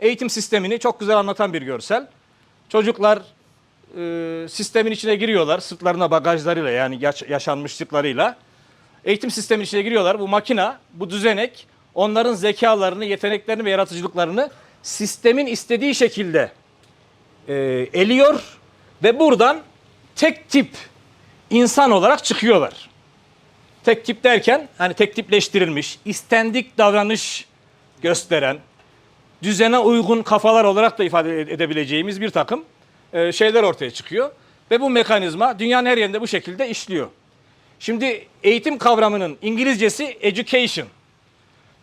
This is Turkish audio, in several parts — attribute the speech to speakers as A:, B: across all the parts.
A: eğitim sistemini çok güzel anlatan bir görsel. Çocuklar e, sistemin içine giriyorlar sırtlarına bagajlarıyla yani yaş- yaşanmışlıklarıyla. Eğitim sistemin içine giriyorlar. Bu makina, bu düzenek onların zekalarını, yeteneklerini ve yaratıcılıklarını sistemin istediği şekilde e, eliyor ve buradan tek tip insan olarak çıkıyorlar. Tek tip derken hani tek tipleştirilmiş, istendik davranış gösteren, düzene uygun kafalar olarak da ifade edebileceğimiz bir takım e, şeyler ortaya çıkıyor. Ve bu mekanizma dünyanın her yerinde bu şekilde işliyor. Şimdi eğitim kavramının İngilizcesi education.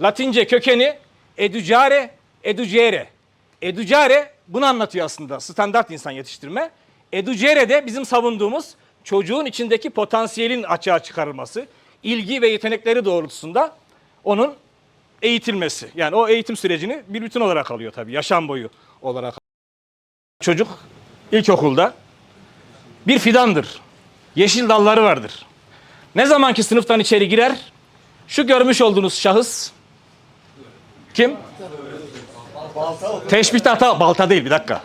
A: Latince kökeni educare, educere. Educare bunu anlatıyor aslında standart insan yetiştirme. Educere de bizim savunduğumuz çocuğun içindeki potansiyelin açığa çıkarılması, ilgi ve yetenekleri doğrultusunda onun eğitilmesi. Yani o eğitim sürecini bir bütün olarak alıyor tabii yaşam boyu olarak. Çocuk ilkokulda bir fidandır. Yeşil dalları vardır. Ne zamanki sınıftan içeri girer, şu görmüş olduğunuz şahıs kim? Teşbih hata, balta değil bir dakika.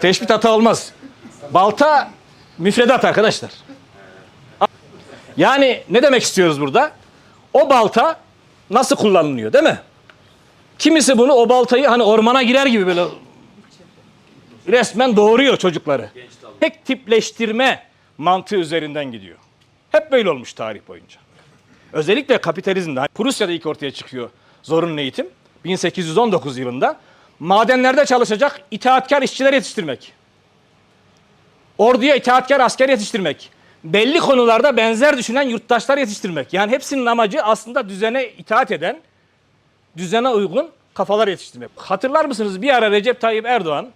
A: Teşbih hata olmaz. Balta müfredat arkadaşlar. Yani ne demek istiyoruz burada? O balta nasıl kullanılıyor değil mi? Kimisi bunu o baltayı hani ormana girer gibi böyle resmen doğuruyor çocukları. Tek tipleştirme mantığı üzerinden gidiyor. Hep böyle olmuş tarih boyunca. Özellikle kapitalizmde, hani Prusya'da ilk ortaya çıkıyor zorunlu eğitim. 1819 yılında madenlerde çalışacak itaatkar işçiler yetiştirmek. Orduya itaatkar asker yetiştirmek. Belli konularda benzer düşünen yurttaşlar yetiştirmek. Yani hepsinin amacı aslında düzene itaat eden, düzene uygun kafalar yetiştirmek. Hatırlar mısınız bir ara Recep Tayyip Erdoğan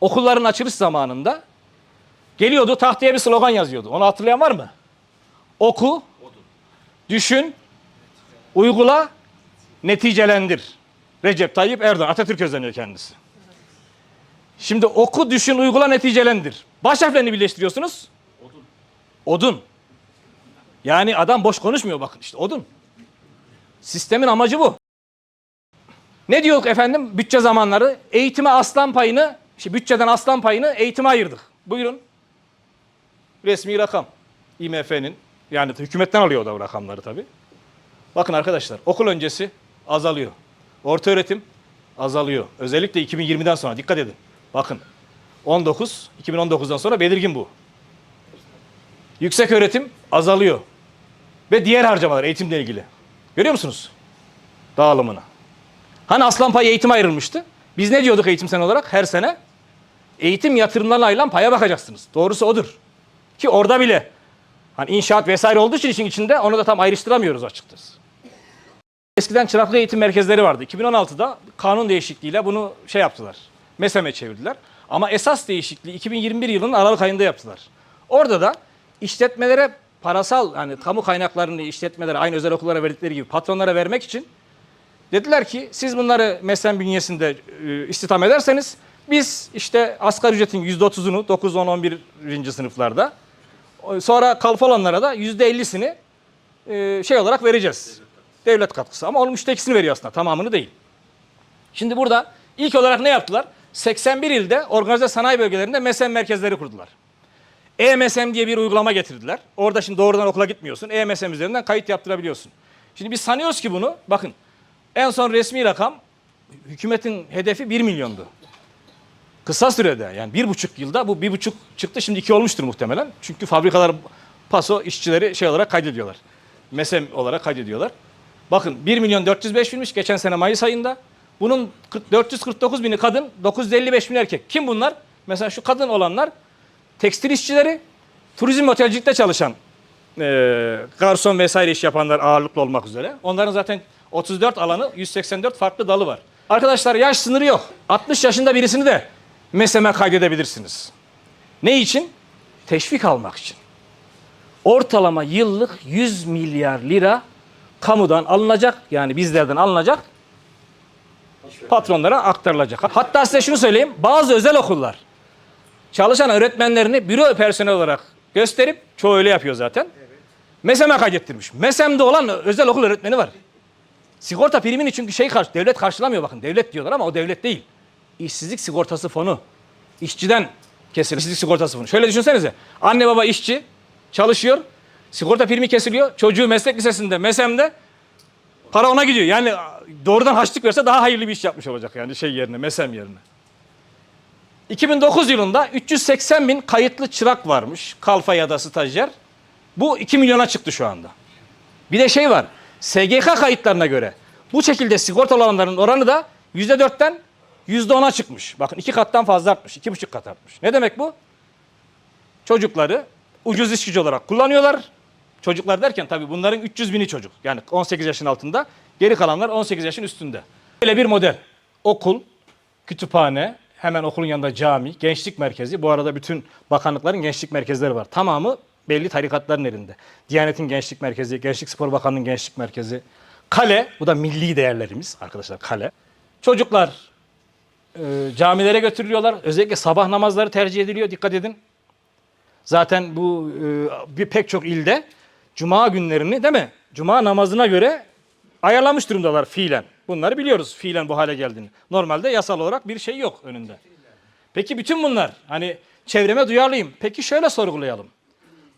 A: okulların açılış zamanında geliyordu tahtaya bir slogan yazıyordu. Onu hatırlayan var mı? Oku, düşün, uygula, neticelendir. Recep Tayyip Erdoğan, Atatürk özleniyor kendisi. Şimdi oku, düşün, uygula, neticelendir. Baş harflerini birleştiriyorsunuz. Odun. Yani adam boş konuşmuyor bakın işte odun. Sistemin amacı bu. Ne diyor efendim bütçe zamanları? Eğitime aslan payını, işte bütçeden aslan payını eğitime ayırdık. Buyurun. Resmi rakam. IMF'nin yani hükümetten alıyor o da o rakamları tabii. Bakın arkadaşlar okul öncesi azalıyor. Orta öğretim azalıyor. Özellikle 2020'den sonra dikkat edin. Bakın 19, 2019'dan sonra belirgin bu. Yüksek öğretim azalıyor. Ve diğer harcamalar eğitimle ilgili. Görüyor musunuz? Dağılımını. Hani aslan payı eğitime ayrılmıştı. Biz ne diyorduk eğitim sen olarak? Her sene eğitim yatırımlarına ayrılan paya bakacaksınız. Doğrusu odur. Ki orada bile hani inşaat vesaire olduğu için işin içinde onu da tam ayrıştıramıyoruz açıkçası. Eskiden çıraklık eğitim merkezleri vardı. 2016'da kanun değişikliğiyle bunu şey yaptılar. MESEM'e çevirdiler. Ama esas değişikliği 2021 yılının Aralık ayında yaptılar. Orada da işletmelere parasal hani kamu kaynaklarını işletmelere aynı özel okullara verdikleri gibi patronlara vermek için dediler ki siz bunları MESEM bünyesinde e, istihdam ederseniz biz işte asgari ücretin %30'unu 9, 10, 11. sınıflarda sonra kalfa olanlara da %50'sini e, şey olarak vereceğiz. Devlet katkısı ama onun üçte ikisini veriyor aslında tamamını değil. Şimdi burada ilk olarak ne yaptılar? 81 ilde organize sanayi bölgelerinde MESEM merkezleri kurdular. E-MESEM diye bir uygulama getirdiler. Orada şimdi doğrudan okula gitmiyorsun. E-MESEM üzerinden kayıt yaptırabiliyorsun. Şimdi biz sanıyoruz ki bunu, bakın en son resmi rakam hükümetin hedefi 1 milyondu. Kısa sürede yani bir buçuk yılda bu bir buçuk çıktı şimdi iki olmuştur muhtemelen. Çünkü fabrikalar paso işçileri şey olarak kaydediyorlar. MESEM olarak kaydediyorlar. Bakın 1 milyon 405 binmiş geçen sene Mayıs ayında. Bunun 40 449 bini kadın, 955 bin erkek. Kim bunlar? Mesela şu kadın olanlar tekstil işçileri, turizm otelcilikte çalışan e, garson vesaire iş yapanlar ağırlıklı olmak üzere. Onların zaten 34 alanı 184 farklı dalı var. Arkadaşlar yaş sınırı yok. 60 yaşında birisini de MESEM'e kaydedebilirsiniz. Ne için? Teşvik almak için. Ortalama yıllık 100 milyar lira kamudan alınacak yani bizlerden alınacak patronlara aktarılacak. Hatta size şunu söyleyeyim bazı özel okullar çalışan öğretmenlerini büro personel olarak gösterip çoğu öyle yapıyor zaten. MESEM'e kaydettirmiş. MESEM'de olan özel okul öğretmeni var. Sigorta primini çünkü şey karşı, devlet karşılamıyor bakın. Devlet diyorlar ama o devlet değil. İşsizlik sigortası fonu. İşçiden kesilir. İşsizlik sigortası fonu. Şöyle düşünsenize. Anne baba işçi çalışıyor. Sigorta primi kesiliyor. Çocuğu meslek lisesinde, MESEM'de para ona gidiyor. Yani doğrudan haçlık verse daha hayırlı bir iş yapmış olacak yani şey yerine, MESEM yerine. 2009 yılında 380 bin kayıtlı çırak varmış. Kalfa ya da stajyer. Bu 2 milyona çıktı şu anda. Bir de şey var. SGK kayıtlarına göre bu şekilde sigortalı olanların oranı da %4'ten %10'a çıkmış. Bakın iki kattan fazla artmış. iki buçuk kat artmış. Ne demek bu? Çocukları ucuz iş gücü olarak kullanıyorlar. Çocuklar derken tabii bunların 300 bini çocuk. Yani 18 yaşın altında. Geri kalanlar 18 yaşın üstünde. Böyle bir model. Okul, kütüphane, hemen okulun yanında cami, gençlik merkezi. Bu arada bütün bakanlıkların gençlik merkezleri var. Tamamı belli tarikatların elinde. Diyanet'in gençlik merkezi, Gençlik Spor Bakanlığı'nın gençlik merkezi. Kale, bu da milli değerlerimiz arkadaşlar kale. Çocuklar e, camilere götürülüyorlar. Özellikle sabah namazları tercih ediliyor. Dikkat edin. Zaten bu e, bir pek çok ilde cuma günlerini değil mi? Cuma namazına göre ayarlamış durumdalar fiilen. Bunları biliyoruz fiilen bu hale geldiğini. Normalde yasal olarak bir şey yok önünde. Peki bütün bunlar hani çevreme duyarlıyım. Peki şöyle sorgulayalım.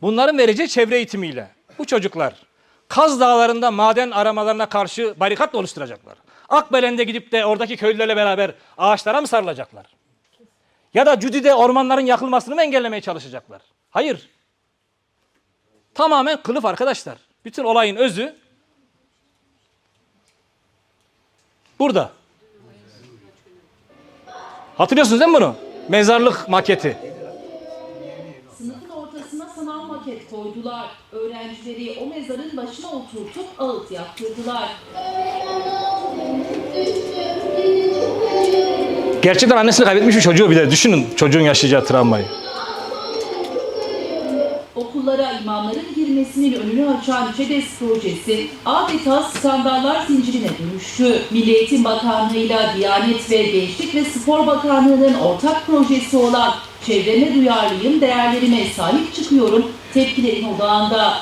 A: Bunların vereceği çevre eğitimiyle bu çocuklar Kaz Dağları'nda maden aramalarına karşı barikat mı oluşturacaklar? Akbelen'de gidip de oradaki köylülerle beraber ağaçlara mı sarılacaklar? Ya da Cüdi'de ormanların yakılmasını mı engellemeye çalışacaklar? Hayır. Tamamen kılıf arkadaşlar. Bütün olayın özü burada. Hatırlıyorsunuz değil mi bunu? Mezarlık maketi.
B: Sınıfın ortasına sanal maket koydular. Öğrencileri o mezarın başına oturtup ağıt yaptırdılar.
A: Gerçekten annesini kaybetmiş bir çocuğu bir de düşünün çocuğun yaşayacağı travmayı.
B: Okullara imamların girmesinin önünü açan ÇEDES projesi adeta skandallar zincirine dönüştü. Milli Eğitim Bakanlığı ile Diyanet ve Gençlik ve Spor Bakanlığı'nın ortak projesi olan Çevreme Duyarlıyım, Değerlerime Sahip Çıkıyorum tepkilerin odağında.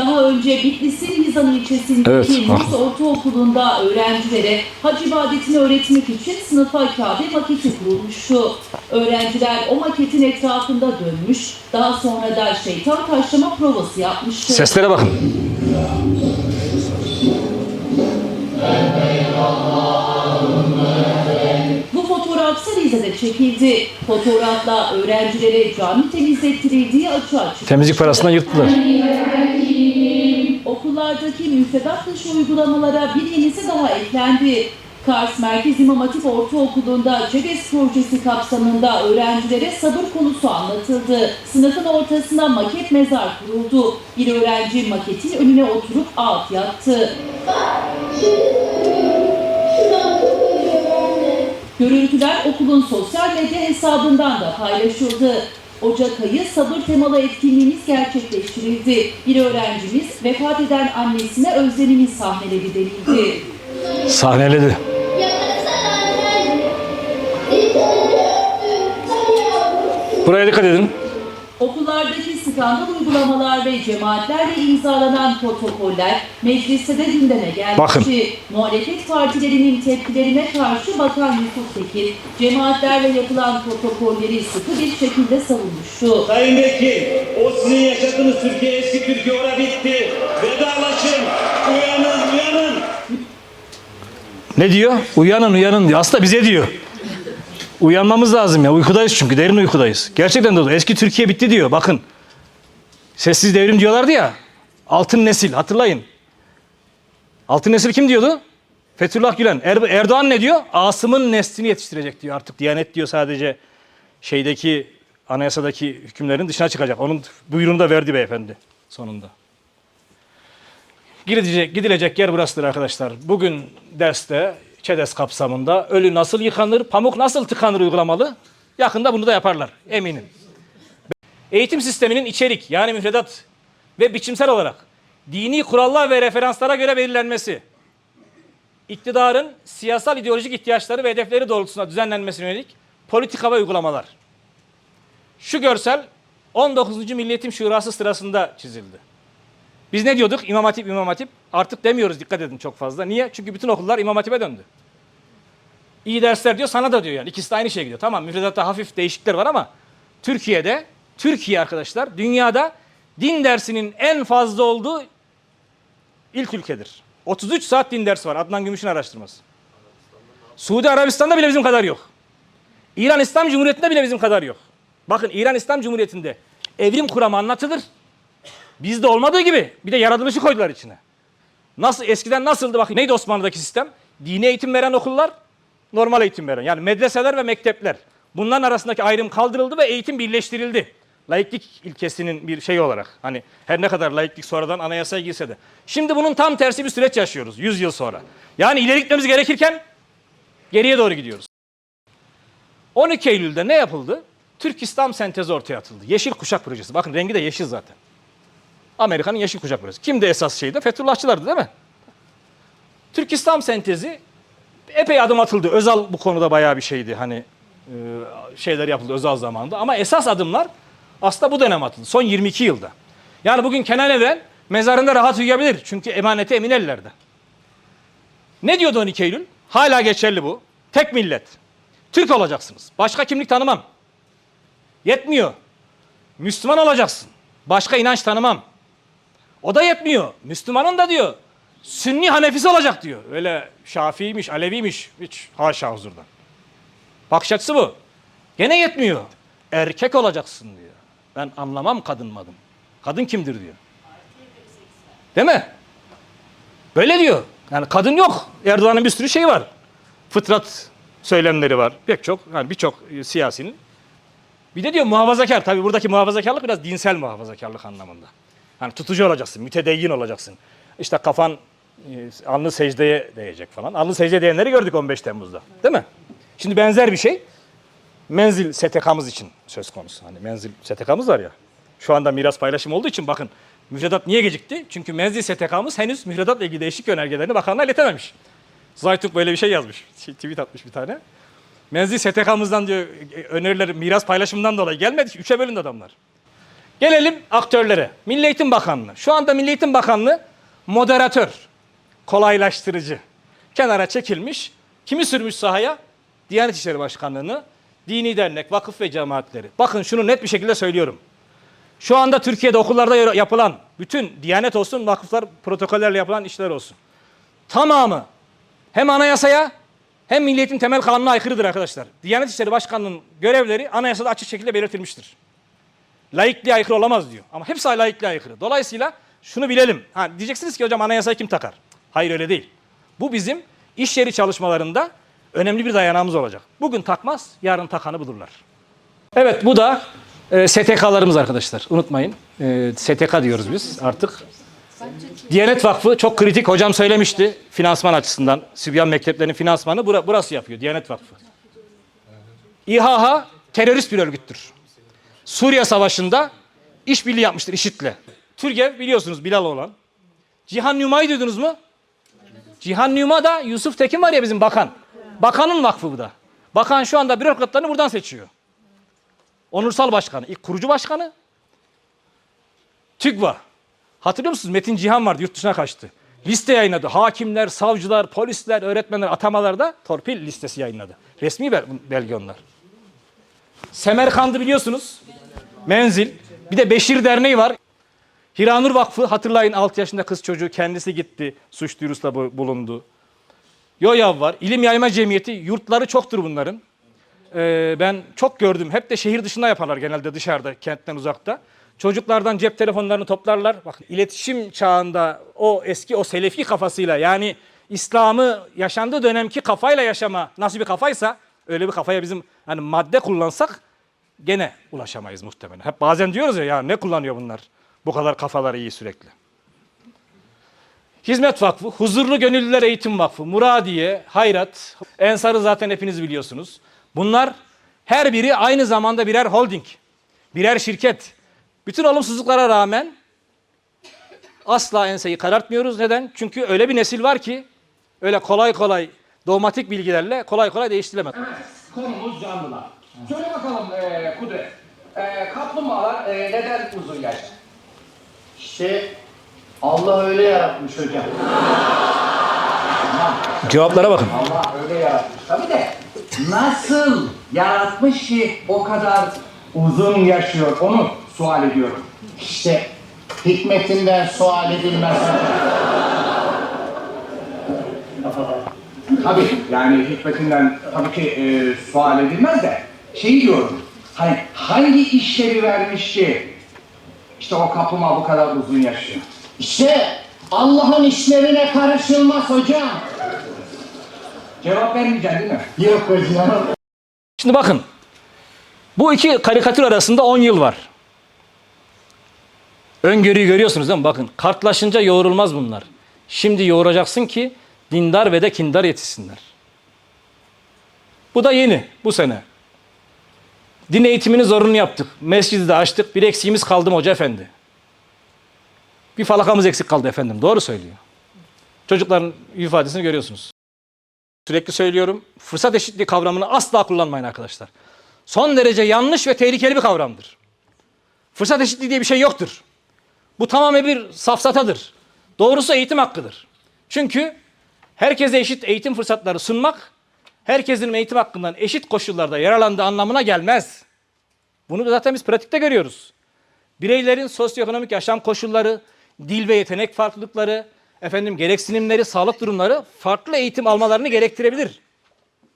B: Daha önce Bitlis'in Hizan ilçesindeki
A: Evet,
B: Nus Ortaokulu'nda öğrencilere hac ibadetini öğretmek için sınıfa Kabe maketi kurulmuştu. Öğrenciler o maketin etrafında dönmüş, daha sonra da şeytan taşlama provası yapmıştı.
A: Seslere bakın.
B: Bu fotoğraf Salize'de çekildi. Fotoğrafla öğrencilere cami temizlettirildiği açığa çıktı.
A: Temizlik parasından yırttılar.
B: Okullardaki müfredat dışı uygulamalara bir yenisi daha eklendi. Kars Merkez İmam Hatip Ortaokulu'nda ÇEDES projesi kapsamında öğrencilere sabır konusu anlatıldı. Sınıfın ortasına maket mezar kuruldu. Bir öğrenci maketin önüne oturup ağıt yaktı. Görüntüler okulun sosyal medya hesabından da paylaşıldı. Ocak ayı sabır temalı etkinliğimiz gerçekleştirildi. Bir öğrencimiz vefat eden annesine özlemini sahneledi denildi.
A: Sahneledi. Buraya dikkat edin.
B: Okullardaki skandal uygulamalar ve cemaatlerle imzalanan protokoller mecliste de gündeme gelmişti.
A: Bakın.
B: Muhalefet partilerinin tepkilerine karşı Bakan Yusuf Tekin, cemaatlerle yapılan protokolleri sıkı bir şekilde savunmuştu.
C: Sayın Vekil, o sizin yaşadığınız Türkiye eski Türkiye ora bitti. Vedalaşın. Uyanın, uyanın.
A: Ne diyor? Uyanın uyanın diyor. Aslında bize diyor. Uyanmamız lazım ya. Uykudayız çünkü. Derin uykudayız. Gerçekten de. Eski Türkiye bitti diyor. Bakın. Sessiz devrim diyorlardı ya. Altın nesil. Hatırlayın. Altın nesil kim diyordu? Fethullah Gülen. Er- Erdoğan ne diyor? Asım'ın neslini yetiştirecek diyor artık. Diyanet diyor sadece şeydeki anayasadaki hükümlerin dışına çıkacak. Onun buyruğunu da verdi beyefendi sonunda. Gidilecek, gidilecek yer burasıdır arkadaşlar. Bugün derste ÇEDES kapsamında ölü nasıl yıkanır, pamuk nasıl tıkanır uygulamalı. Yakında bunu da yaparlar eminim. Eğitim sisteminin içerik yani müfredat ve biçimsel olarak dini kurallar ve referanslara göre belirlenmesi, iktidarın siyasal ideolojik ihtiyaçları ve hedefleri doğrultusunda düzenlenmesine yönelik politika ve uygulamalar. Şu görsel 19. Milli Eğitim Şurası sırasında çizildi. Biz ne diyorduk? İmam Hatip, İmam Hatip. Artık demiyoruz dikkat edin çok fazla. Niye? Çünkü bütün okullar İmam Hatip'e döndü. İyi dersler diyor, sana da diyor yani. İkisi de aynı şeye gidiyor. Tamam müfredatta hafif değişiklikler var ama Türkiye'de, Türkiye arkadaşlar dünyada din dersinin en fazla olduğu ilk ülkedir. 33 saat din dersi var. Adnan Gümüş'ün araştırması. Suudi Arabistan'da bile bizim kadar yok. İran İslam Cumhuriyeti'nde bile bizim kadar yok. Bakın İran İslam Cumhuriyeti'nde evrim kuramı anlatılır. Bizde olmadığı gibi bir de yaratılışı koydular içine. Nasıl eskiden nasıldı bakın neydi Osmanlı'daki sistem? Dini eğitim veren okullar, normal eğitim veren. Yani medreseler ve mektepler. Bunların arasındaki ayrım kaldırıldı ve eğitim birleştirildi. Laiklik ilkesinin bir şey olarak. Hani her ne kadar laiklik sonradan anayasaya girse de. Şimdi bunun tam tersi bir süreç yaşıyoruz 100 yıl sonra. Yani ileri gitmemiz gerekirken geriye doğru gidiyoruz. 12 Eylül'de ne yapıldı? Türk İslam sentezi ortaya atıldı. Yeşil Kuşak Projesi. Bakın rengi de yeşil zaten. Amerika'nın Yeşil Kuşak Projesi. Kimdi esas şeyde? Fethullahçılardı değil mi? Türk İslam sentezi epey adım atıldı. Özal bu konuda bayağı bir şeydi. Hani e, şeyler yapıldı Özal zamanında. Ama esas adımlar aslında bu dönem atıldı. Son 22 yılda. Yani bugün Kenan Evren mezarında rahat uyuyabilir. Çünkü emaneti emin ellerde. Ne diyordu 12 Eylül? Hala geçerli bu. Tek millet. Türk olacaksınız. Başka kimlik tanımam. Yetmiyor. Müslüman olacaksın. Başka inanç tanımam. O da yetmiyor. Müslümanın da diyor. Sünni Hanefisi olacak diyor. Öyle Şafiiymiş, Aleviymiş. Hiç haşa huzurdan. Bakış açısı bu. Gene yetmiyor. Erkek olacaksın diyor. Ben anlamam kadın madım. Kadın kimdir diyor. Değil mi? Böyle diyor. Yani kadın yok. Erdoğan'ın bir sürü şeyi var. Fıtrat söylemleri var. Pek çok, yani birçok e, siyasinin. Bir de diyor muhafazakar. Tabii buradaki muhafazakarlık biraz dinsel muhafazakarlık anlamında. Hani tutucu olacaksın, mütedeyyin olacaksın. İşte kafan e, alnı secdeye değecek falan. Alnı secdeye değenleri gördük 15 Temmuz'da. Değil mi? Şimdi benzer bir şey menzil STK'mız için söz konusu. Hani menzil STK'mız var ya. Şu anda miras paylaşımı olduğu için bakın müfredat niye gecikti? Çünkü menzil STK'mız henüz müfredatla ilgili değişik önergelerini bakanlığa iletememiş. Zaytuk böyle bir şey yazmış. Şey, tweet atmış bir tane. Menzil STK'mızdan diyor e, öneriler miras paylaşımından dolayı gelmedi. Üçe bölündü adamlar. Gelelim aktörlere. Milli Eğitim Bakanlığı. Şu anda Milli Eğitim Bakanlığı moderatör, kolaylaştırıcı. Kenara çekilmiş. Kimi sürmüş sahaya? Diyanet İşleri Başkanlığı'nı, dini dernek, vakıf ve cemaatleri. Bakın şunu net bir şekilde söylüyorum. Şu anda Türkiye'de okullarda yapılan bütün diyanet olsun, vakıflar protokollerle yapılan işler olsun. Tamamı hem anayasaya hem Milli Eğitim Temel Kanunu'na aykırıdır arkadaşlar. Diyanet İşleri Başkanlığı'nın görevleri anayasada açık şekilde belirtilmiştir. Laikliğe aykırı olamaz diyor. Ama hepsi laikliğe aykırı. Dolayısıyla şunu bilelim. Ha, diyeceksiniz ki hocam anayasayı kim takar? Hayır öyle değil. Bu bizim iş yeri çalışmalarında önemli bir dayanağımız olacak. Bugün takmaz, yarın takanı bulurlar. Evet bu da e, STK'larımız arkadaşlar. Unutmayın. E, STK diyoruz biz artık. Diyanet Vakfı çok kritik. Hocam söylemişti finansman açısından. Sübyan mekteplerinin finansmanı bura- burası yapıyor. Diyanet Vakfı. İHH terörist bir örgüttür. Suriye Savaşı'nda işbirliği yapmıştır IŞİD'le. Türgev biliyorsunuz Bilal olan. Cihan Nüma'yı duydunuz mu? Cihan Nüma da Yusuf Tekin var ya bizim bakan. Bakanın vakfı bu da. Bakan şu anda bürokratlarını buradan seçiyor. Onursal başkanı, ilk kurucu başkanı. TÜGVA. Hatırlıyor musunuz? Metin Cihan vardı, yurt dışına kaçtı. Liste yayınladı. Hakimler, savcılar, polisler, öğretmenler atamalarda torpil listesi yayınladı. Resmi bel- belge onlar. Semerkand'ı biliyorsunuz. Menzil. Bir de Beşir Derneği var. Hiranur Vakfı hatırlayın 6 yaşında kız çocuğu kendisi gitti. Suç duyurusunda bu- bulundu. YOYAV var. İlim Yayma Cemiyeti. Yurtları çoktur bunların. Ee, ben çok gördüm. Hep de şehir dışında yaparlar genelde dışarıda, kentten uzakta. Çocuklardan cep telefonlarını toplarlar. Bakın iletişim çağında o eski o selefi kafasıyla yani İslam'ı yaşandığı dönemki kafayla yaşama nasıl bir kafaysa öyle bir kafaya bizim hani madde kullansak gene ulaşamayız muhtemelen. Hep bazen diyoruz ya ya ne kullanıyor bunlar? Bu kadar kafaları iyi sürekli. Hizmet Vakfı, Huzurlu Gönüllüler Eğitim Vakfı, Muradiye, Hayrat, Ensar'ı zaten hepiniz biliyorsunuz. Bunlar her biri aynı zamanda birer holding, birer şirket. Bütün olumsuzluklara rağmen asla enseyi karartmıyoruz. Neden? Çünkü öyle bir nesil var ki öyle kolay kolay dogmatik bilgilerle kolay kolay değiştirilemez.
D: Konumuz canlılar. Söyle bakalım e, Kudret. E, kaplumbağalar e, neden uzun yaşar?
E: İşte
D: Allah öyle yaratmış hocam.
A: Cevaplara bakın.
D: Allah öyle yaratmış. Tabii de nasıl yaratmış ki o kadar uzun yaşıyor onu sual ediyorum.
E: İşte hikmetinden sual edilmez.
D: Tabii yani hikmetinden tabii ki e, sual edilmez de şey diyorum. Hani hangi işlevi vermiş ki işte o kapıma bu kadar uzun yaşıyor.
E: İşte Allah'ın işlerine karışılmaz hocam.
D: Cevap vermeyeceksin değil mi?
E: Yok hocam.
A: Şimdi bakın. Bu iki karikatür arasında 10 yıl var. Öngörüyü görüyorsunuz değil mi? Bakın kartlaşınca yoğrulmaz bunlar. Şimdi yoğuracaksın ki dindar ve de kindar yetişsinler. Bu da yeni bu sene. Din eğitimini zorunlu yaptık. Mescidi de açtık. Bir eksiğimiz kaldı mı hoca efendi? Bir falakamız eksik kaldı efendim. Doğru söylüyor. Çocukların ifadesini görüyorsunuz. Sürekli söylüyorum. Fırsat eşitliği kavramını asla kullanmayın arkadaşlar. Son derece yanlış ve tehlikeli bir kavramdır. Fırsat eşitliği diye bir şey yoktur. Bu tamamen bir safsatadır. Doğrusu eğitim hakkıdır. Çünkü herkese eşit eğitim fırsatları sunmak, herkesin eğitim hakkından eşit koşullarda yararlandığı anlamına gelmez. Bunu da zaten biz pratikte görüyoruz. Bireylerin sosyoekonomik yaşam koşulları, dil ve yetenek farklılıkları, efendim gereksinimleri, sağlık durumları farklı eğitim almalarını gerektirebilir.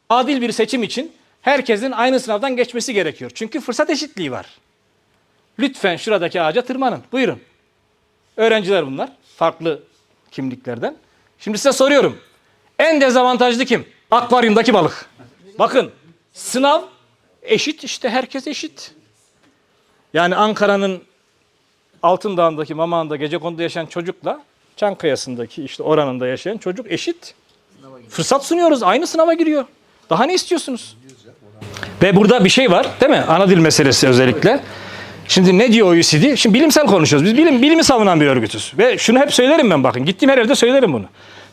A: Adil bir seçim için herkesin aynı sınavdan geçmesi gerekiyor. Çünkü fırsat eşitliği var. Lütfen şuradaki ağaca tırmanın. Buyurun. Öğrenciler bunlar. Farklı kimliklerden. Şimdi size soruyorum. En dezavantajlı kim? Akvaryumdaki balık. Bakın sınav eşit işte herkes eşit. Yani Ankara'nın Altındağ'ındaki Mamağan'da Gecekondu'da yaşayan çocukla Çankaya'sındaki işte oranında yaşayan çocuk eşit. Fırsat sunuyoruz. Aynı sınava giriyor. Daha ne istiyorsunuz? Ve burada bir şey var değil mi? Ana dil meselesi özellikle. Şimdi ne diyor OECD? Şimdi bilimsel konuşuyoruz. Biz bilim, bilimi savunan bir örgütüz. Ve şunu hep söylerim ben bakın. Gittiğim her yerde söylerim bunu.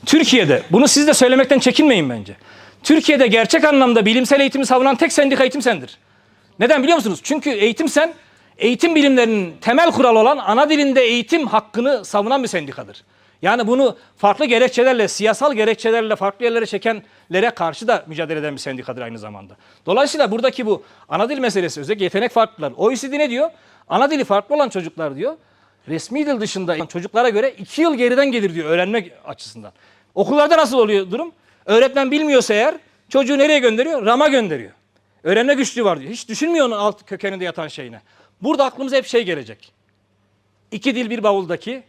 A: Türkiye'de, bunu siz de söylemekten çekinmeyin bence. Türkiye'de gerçek anlamda bilimsel eğitimi savunan tek sendika eğitim sendir. Neden biliyor musunuz? Çünkü eğitim sen, eğitim bilimlerinin temel kuralı olan ana dilinde eğitim hakkını savunan bir sendikadır. Yani bunu farklı gerekçelerle, siyasal gerekçelerle farklı yerlere çekenlere karşı da mücadele eden bir sendikadır aynı zamanda. Dolayısıyla buradaki bu ana dil meselesi, özellikle yetenek farklılar. OECD ne diyor? Ana dili farklı olan çocuklar diyor, resmi dil dışında çocuklara göre iki yıl geriden gelir diyor öğrenmek açısından. Okullarda nasıl oluyor durum? Öğretmen bilmiyorsa eğer çocuğu nereye gönderiyor? Ram'a gönderiyor. Öğrenme güçlüğü var diyor. Hiç düşünmüyor onun alt kökeninde yatan şeyine. Burada aklımıza hep şey gelecek. İki dil bir bavuldaki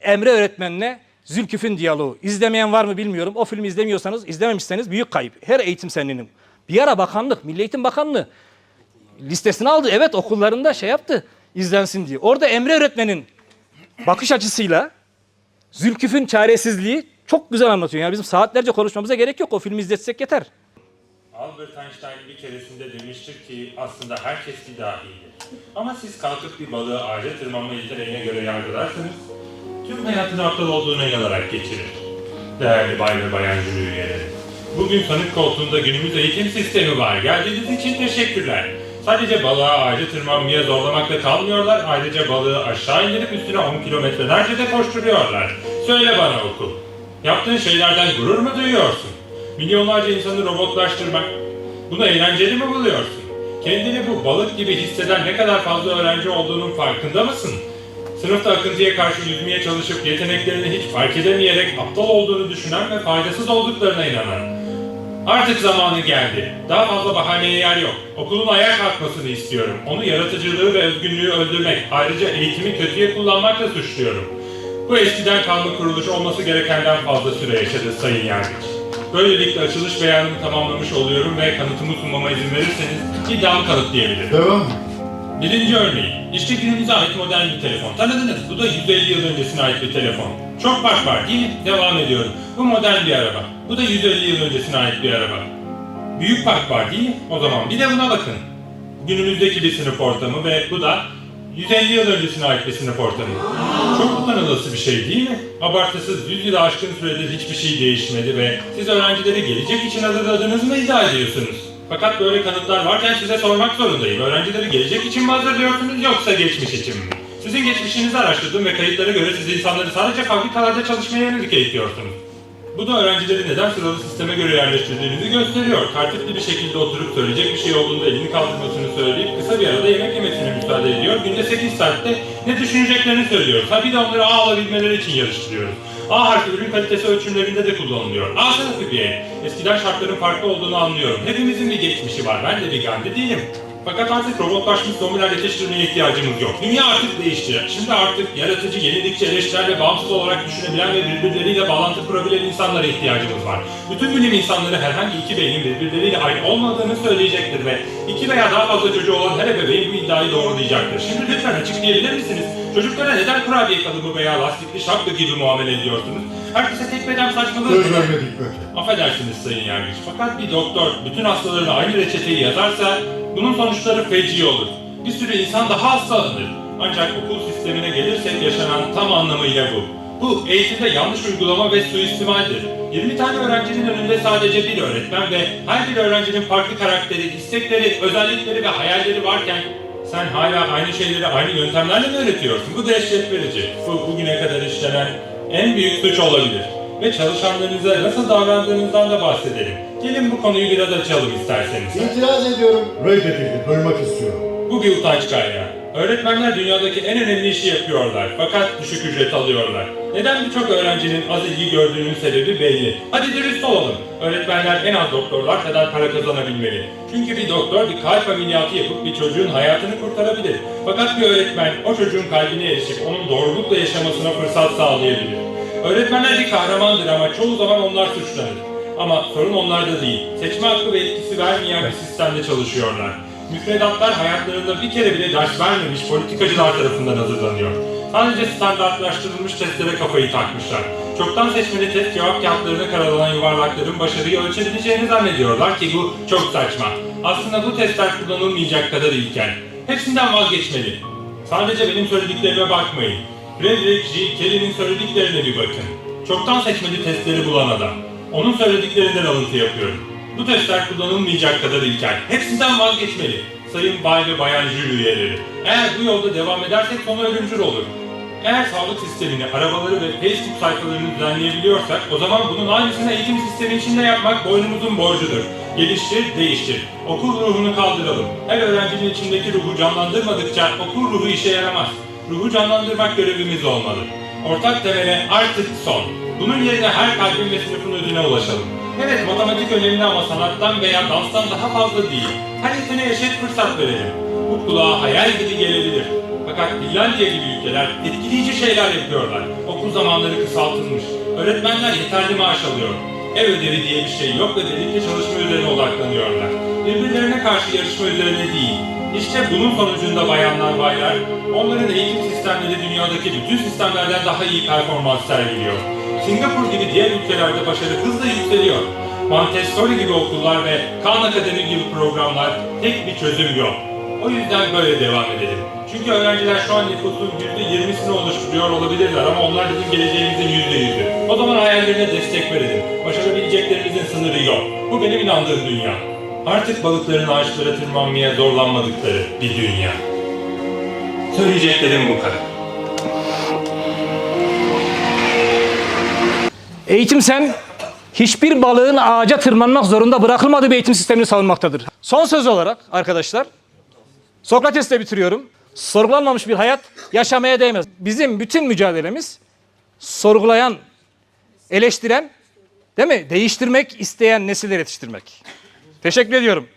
A: Emre öğretmenle Zülküf'ün diyaloğu. İzlemeyen var mı bilmiyorum. O filmi izlemiyorsanız, izlememişseniz büyük kayıp. Her eğitim seninin. Bir ara bakanlık, Milli Eğitim Bakanlığı listesini aldı. Evet okullarında şey yaptı, izlensin diye. Orada Emre öğretmenin bakış açısıyla Zülküf'ün çaresizliği çok güzel anlatıyor. Yani bizim saatlerce konuşmamıza gerek yok. O filmi izletsek yeter.
F: Albert Einstein bir keresinde demiştir ki aslında herkes bir dahidir. Ama siz kalkıp bir balığı ağaca tırmanma yeteneğine göre yargılarsanız tüm hayatın aptal olduğuna inanarak geçirir. Değerli bay ve bayan jüri üyeleri. Bugün sanık koltuğunda günümüz eğitim sistemi var. Geldiğiniz için teşekkürler. Sadece balığa ağaca tırmanmaya zorlamakla kalmıyorlar. Ayrıca balığı aşağı indirip üstüne 10 kilometrelerce de koşturuyorlar. Söyle bana okul. Yaptığın şeylerden gurur mu duyuyorsun? Milyonlarca insanı robotlaştırmak. Bunu eğlenceli mi buluyorsun? Kendini bu balık gibi hisseden ne kadar fazla öğrenci olduğunun farkında mısın? Sınıfta akıntıya karşı yüzmeye çalışıp yeteneklerini hiç fark edemeyerek aptal olduğunu düşünen ve faydasız olduklarına inanan. Artık zamanı geldi. Daha fazla bahaneye yer yok. Okulun ayağa kalkmasını istiyorum. Onu yaratıcılığı ve özgünlüğü öldürmek, ayrıca eğitimi kötüye kullanmakla suçluyorum. Bu eskiden kalma kuruluş olması gerekenden fazla süre yaşadı Sayın Yargıç. Böylelikle açılış beyanımı tamamlamış oluyorum ve kanıtımı sunmama izin verirseniz iddiamı kanıtlayabilirim.
E: Devam.
F: Birinci örneği. İşte günümüze ait modern bir telefon. Tanıdınız. Bu da 150 yıl öncesine ait bir telefon. Çok fark var değil mi? Devam ediyorum. Bu modern bir araba. Bu da 150 yıl öncesine ait bir araba. Büyük fark var değil mi? O zaman bir de buna bakın. Günümüzdeki bir sınıf ortamı ve bu da 150 yıl öncesine ait bir sınıf ortamı. Çok utanılası bir şey değil mi? Abartısız 100 yılı aşkın süredir hiçbir şey değişmedi ve siz öğrencileri gelecek için hazırladığınızı mı iddia ediyorsunuz? Fakat böyle kanıtlar varken size sormak zorundayım. Öğrencileri gelecek için mi hazırlıyorsunuz yoksa geçmiş için mi? Sizin geçmişinizi araştırdım ve kayıtlara göre siz insanları sadece fabrikalarda çalışmaya yönelik eğitiyorsunuz. Bu da öğrencileri neden sıralı sisteme göre yerleştirdiğinizi gösteriyor. Tertipli bir şekilde oturup söyleyecek bir şey olduğunda elini kaldırmasını söyleyip kısa bir arada yemek yemesine müsaade ediyor. Günde 8 saatte ne düşüneceklerini söylüyoruz. Ha de onları A alabilmeleri için yarıştırıyoruz. A harfi ürün kalitesi ölçümlerinde de kullanılıyor. A sınıfı bir el. Eskiden şartların farklı olduğunu anlıyorum. Hepimizin bir geçmişi var. Ben de bir Gandhi değilim. Fakat artık robotlaşmış zombiler yetiştirmeye ihtiyacımız yok. Dünya artık değişti. Şimdi artık yaratıcı, yenilikçi, eleştirel ve bağımsız olarak düşünebilen ve birbirleriyle bağlantı kurabilen insanlara ihtiyacımız var. Bütün bilim insanları herhangi iki beynin birbirleriyle aynı olmadığını söyleyecektir ve iki veya daha fazla çocuğu olan her ebeveyn bu iddiayı doğrulayacaktır. Şimdi lütfen açıklayabilir misiniz? Çocuklara neden kurabiye kalıbı veya lastikli şapka gibi muamele ediyorsunuz? Herkese tek beden saçmalığı...
G: Söz vermedik böyle.
F: Affedersiniz Sayın Yargıç. Fakat bir doktor bütün hastalarına aynı reçeteyi yazarsa bunun sonuçları feci olur. Bir sürü insan daha hastalanır. Ancak okul sistemine gelirsek yaşanan tam anlamıyla bu. Bu eğitimde yanlış uygulama ve suistimaldir. 20 tane öğrencinin önünde sadece bir öğretmen ve her bir öğrencinin farklı karakteri, istekleri, özellikleri ve hayalleri varken sen hala aynı şeyleri aynı yöntemlerle mi öğretiyorsun? Bu dehşet verici. Bu bugüne kadar işlenen en büyük suç olabilir ve çalışanlarınıza nasıl davrandığınızdan da bahsedelim. Gelin bu konuyu biraz açalım isterseniz.
G: İtiraz ediyorum. Reddedildi. Duymak istiyorum.
F: Bu bir utanç kaynağı. Öğretmenler dünyadaki en önemli işi yapıyorlar fakat düşük ücret alıyorlar. Neden birçok öğrencinin az ilgi gördüğünün sebebi belli. Hadi dürüst olalım. Öğretmenler en az doktorlar kadar para kazanabilmeli. Çünkü bir doktor bir kalp ameliyatı yapıp bir çocuğun hayatını kurtarabilir. Fakat bir öğretmen o çocuğun kalbine erişip onun doğrulukla yaşamasına fırsat sağlayabilir. Öğretmenler bir kahramandır ama çoğu zaman onlar suçlanır. Ama sorun onlarda değil. Seçme hakkı ve etkisi vermeyen bir sistemde çalışıyorlar. Müfredatlar hayatlarında bir kere bile ders vermemiş politikacılar tarafından hazırlanıyor. Sadece standartlaştırılmış testlere kafayı takmışlar. Çoktan seçmeli test cevap kağıtlarını karalanan yuvarlakların başarıyı ölçebileceğini zannediyorlar ki bu çok saçma. Aslında bu testler kullanılmayacak kadar ilkel. Hepsinden vazgeçmeli. Sadece benim söylediklerime bakmayın. Frederick G. Kelly'nin söylediklerine bir bakın. Çoktan seçmeli testleri bulan adam. Onun söylediklerinden alıntı yapıyorum. Bu testler kullanılmayacak kadar ilkel. Hepsinden vazgeçmeli. Sayın Bay ve Bayan jüri üyeleri. Eğer bu yolda devam edersek sonu ölümcül olur. Eğer sağlık sistemini, arabaları ve Facebook sayfalarını düzenleyebiliyorsak o zaman bunun aynısını eğitim sistemi içinde yapmak boynumuzun borcudur. Geliştir, değiştir. Okul ruhunu kaldıralım. Her öğrencinin içindeki ruhu canlandırmadıkça okul ruhu işe yaramaz. Ruhu canlandırmak görevimiz olmalı. Ortak temele artık son. Bunun yerine her kalbin ve sınıfın ödüne ulaşalım. Evet matematik önemli ama sanattan veya danstan daha fazla değil. Her yeteneğe eşit fırsat verelim. Bu kulağa hayal gibi gelebilir. Fakat Finlandiya gibi ülkeler etkileyici şeyler yapıyorlar. Okul zamanları kısaltılmış. Öğretmenler yeterli maaş alıyor. Ev ödevi diye bir şey yok ve birlikte çalışma üzerine odaklanıyorlar. Birbirlerine karşı yarışma üzerine değil. İşte bunun sonucunda bayanlar baylar, onların eğitim sistemleri dünyadaki bütün sistemlerden daha iyi performans sergiliyor. Singapur gibi diğer ülkelerde başarı hızla yükseliyor. Montessori gibi okullar ve Khan Akademi gibi programlar tek bir çözüm yok. O yüzden böyle devam edelim. Çünkü öğrenciler şu an nüfusun %20'sini oluşturuyor olabilirler ama onlar bizim geleceğimizin %100'ü. O zaman hayallerine destek verelim. Başarabileceklerimizin sınırı yok. Bu benim inandığım dünya. Artık balıkların ağaçlara tırmanmaya zorlanmadıkları bir dünya. Söyleyeceklerim bu kadar.
A: Eğitim sen hiçbir balığın ağaca tırmanmak zorunda bırakılmadığı bir eğitim sistemini savunmaktadır. Son söz olarak arkadaşlar Sokrates'le bitiriyorum. Sorgulanmamış bir hayat yaşamaya değmez. Bizim bütün mücadelemiz sorgulayan, eleştiren, değil mi? Değiştirmek isteyen nesiller yetiştirmek. Teşekkür ediyorum.